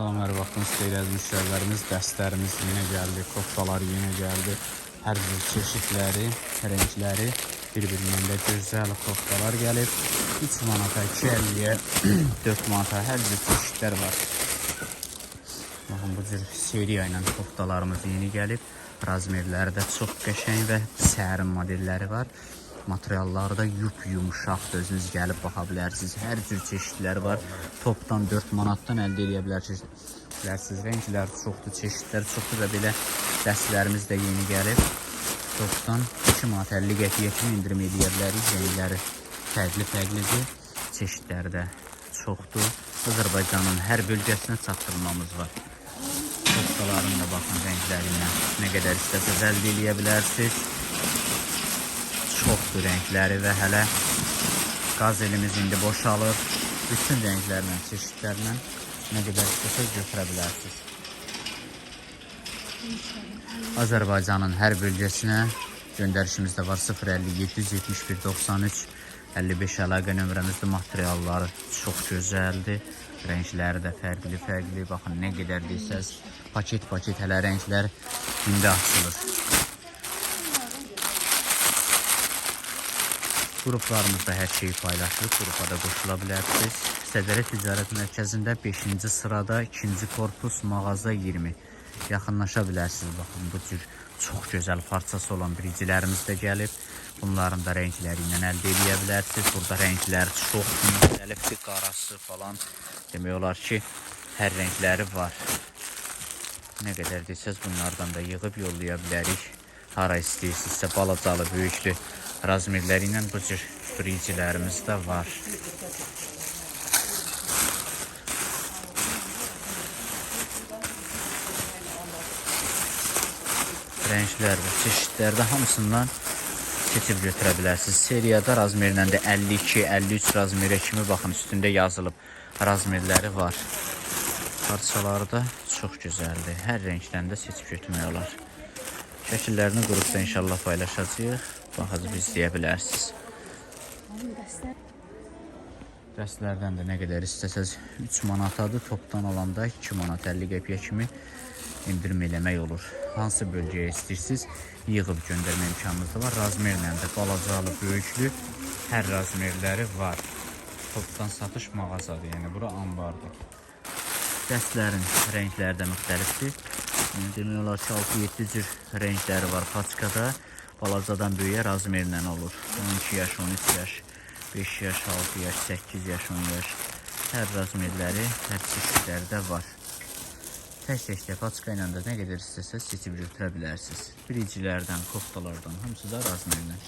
Salam hər vaxtınız xeyir əziz müştərilərimiz. Dəstlərimiz yenə gəldi, koftalar yenə gəldi. Hər bir çeşidləri, rəngləri bir-birindən də gözəl koftalar gəlib. 3 manata, 2.50-yə, 4 manata hər cür çeşidlər var. Baxın bu cür seriya ilə koftalarımız yeni gəlib. Razmerləri də çox qəşəng və sərin modelləri var. Materialları da yup yumuşaqdır. Özünüz gəlib baxa bilərsiniz. Hər cür çeşidlər var. Topdan 4 manatdan əldə edə bilərsiniz. Bilərsiniz, rənglər çoxdur, çeşidlər çoxdur və belə yeni gəlib. Topdan 2 manat 50 qəpiyə kimi indirim edə bilərik. Rəngləri fərqli-fərqlidir. Çeşidləri də çoxdur. Azərbaycanın hər bölgəsinə çatdırmamız var. Koftaların da baxın rənglərinə nə qədər istəsəz əldə bilərsiniz. Çoxdur rəngləri və hələ qaz elimiz indi boşalır. Bütün rənglərlə, çeşidlərlə nə qədər istəsəz götürə bilərsiniz. Azərbaycanın hər bölgəsinə göndərişimiz də var 050 771 93 55 əlaqə nömrəmizdə materialları çox gözəldir. Rəngləri də fərqli-fərqli. Baxın nə qədər desəz paket-paket hələ rənglər indi açılır. Qruplarımızda hər şeyi paylaşırıq. Qrupa da qoşula bilərsiniz. Sədərə Ticarət Mərkəzində 5-ci sırada 2-ci korpus mağaza 20. Yaxınlaşa bilərsiniz. Baxın bu cür çox gözəl parçası olan biricilərimiz də gəlib. Bunların da rəngləri ilə əldə edə bilərsiniz. Burada rənglər çox müxtəlifdir. Qarası falan. Demək olar ki, hər rəngləri var. Nə qədər desəz bunlardan da yığıb yollaya bilərik. Hara istəyirsinizsə balacalı, böyüklü razmerləri ilə bu cür biricilərimiz də var. Rənglər və çeşidlərdə hamısından seçib götürə bilərsiniz. Seriyada razmerlə də 52, 53 razmerə kimi baxın üstündə yazılıb. Razmerləri var. Parçaları da çox gözəldir. Hər rəngdən də seçib götürmək olar. Şəkillərini inşallah paylaşacağıq. Baxıb izləyə bilərsiniz. Dəstlərdən də nə qədər istəsəz 3 manatadır. Topdan alanda 2 manat 50 qəpiyə kimi endirim eləmək olur. Hansı bölgəyə istəyirsiniz, yığıb göndərmə imkanınız da var. Razmerlə də balacalı, böyüklü hər razmerləri var. Topdan satış mağazadır, yəni bura anbardır. Dəstlərin rəngləri də müxtəlifdir. Yəni demək olar ki, 6-7 cür rəngləri var paçkada. Balacadan böyüyə razmerlə olur. 12 yaş, 13 yaş, 5 yaş, 6 yaş, 8 yaş, 10 yaş. Hər razmerləri, hər çeşidləri də var. Tək-tək paçka ilə də nə qədər istəsəz seçib götürə bilərsiniz. Biricilərdən, koftalardan hamısı da razmerlə.